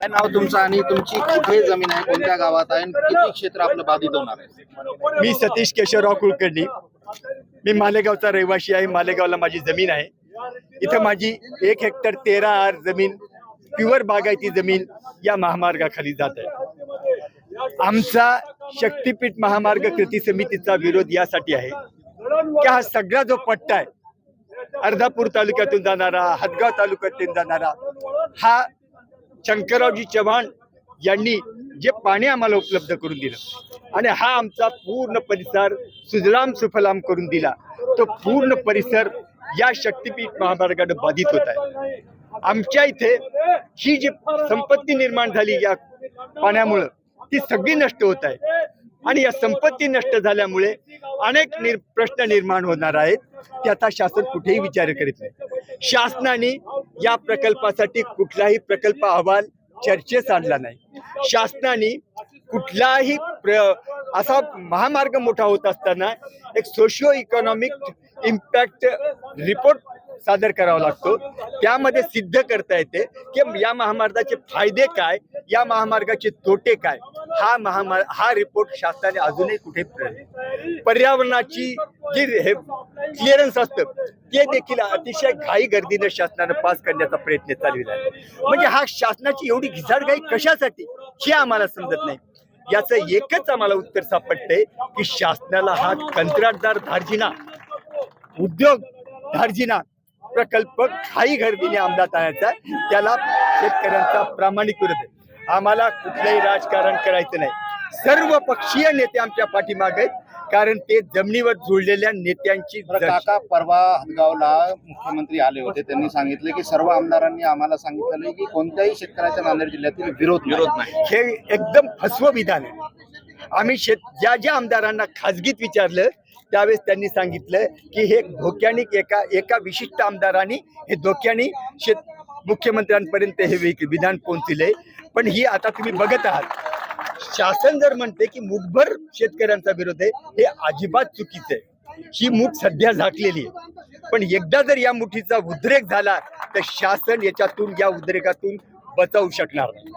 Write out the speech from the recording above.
काय नाव तुमचं आणि तुमची कुठे जमीन आहे? कोणत्या गावात आहे? आणि किती क्षेत्र आपलं बाधित होणार आहे? मी सतीश केशवराव कुलकर्णी. मी मालेगावचा रहिवासी आहे. मालेगावला माझी जमीन आहे. इथं माझी एक हेक्टर तेरा आर जमीन प्युअर बागायती जमीन या महामार्गाखाली जात आहे. आमचा शक्तीपीठ महामार्ग कृती समितीचा विरोध यासाठी आहे. की हा सगळा जो पट्टा आहे अर्धापूर तालुक्यातून जाणारा हदगाव तालुक्यातून जाणारा हा शंकररावजी चव्हाण यांनी जे पाणी आम्हाला उपलब्ध करून दिलं आणि हा आमचा पूर्ण परिसर सुजलाम सुफलाम करून दिला तो पूर्ण परिसर या शक्तीपीठ महामार्गाने बाधित होत आहे. आमच्या इथे ही जी संपत्ती निर्माण झाली या पाण्यामुळं ती सगळी नष्ट होत आहे. आणि या संपत्ती नष्ट झाल्यामुळे अनेक निर प्रश्न निर्माण होणार आहेत त्याचा शासन कुठेही विचार करीत नाही. शासनाने या प्रकल्पासाठी कुठलाही प्रकल्प अहवाल चर्चेस आणला नाही. शासनाने कुठलाही प्र असा महामार्ग मोठा होत असताना एक सोशिओ इकॉनॉमिक इम्पॅक्ट रिपोर्ट सादर करावा लागतो. त्यामध्ये सिद्ध करता येते की या महामार्गाचे फायदे काय या महामार्गाचे तोटे काय हा महामार्ग हा रिपोर्ट शासनाने अजूनही कुठे पर्यावरणाची जी हे क्लिअरन्स असतं ते देखील अतिशय घाई गर्दीनं शासनानं पास करण्याचा प्रयत्न चालविला आहे. म्हणजे हा शासनाची एवढी घिसाडघाई कशासाठी हे आम्हाला समजत नाही. याचं एकच आम्हाला उत्तर सापडतंय की शासनाला हा कंत्राटदार धार्जिना उद्योग धार्जिना प्रकल्प घाई गर्दीने अंमलात आणायचा त्याला शेतकऱ्यांचा प्रामाणिक विरोध आहे. आम्हाला कुठलंही राजकारण करायचं नाही. सर्व पक्षीय नेते आमच्या पाठीमागे आहेत. कारण ते जमिनीवर जुळलेल्या नेत्यांची काका परवा हदगावला मुख्यमंत्री आले होते. त्यांनी सांगितले की सर्व आमदारांनी आम्हाला सांगितलं की कोणत्याही शेतकऱ्याच्या नांदेड जिल्ह्यातील विरोध विरोध नाही. हे एकदम फसवं विधान आहे. आम्ही शेत ज्या ज्या आमदारांना खाजगीत विचारलं त्यावेळेस त्यांनी सांगितलं की हे धोक्याने एका एका विशिष्ट आमदारांनी हे धोक्याने शेत मुख्यमंत्र्यांपर्यंत हे विधान पोहोचले पण ही आता तुम्ही बघत आहात. शासन जर म्हणते की मुठभर शेतकऱ्यांचा विरोध आहे हे अजिबात चुकीचं आहे. ही मूठ सध्या झाकलेली आहे. पण एकदा जर या मुठीचा उद्रेक झाला तर शासन याच्यातून या उद्रेकातून बचावू शकणार नाही.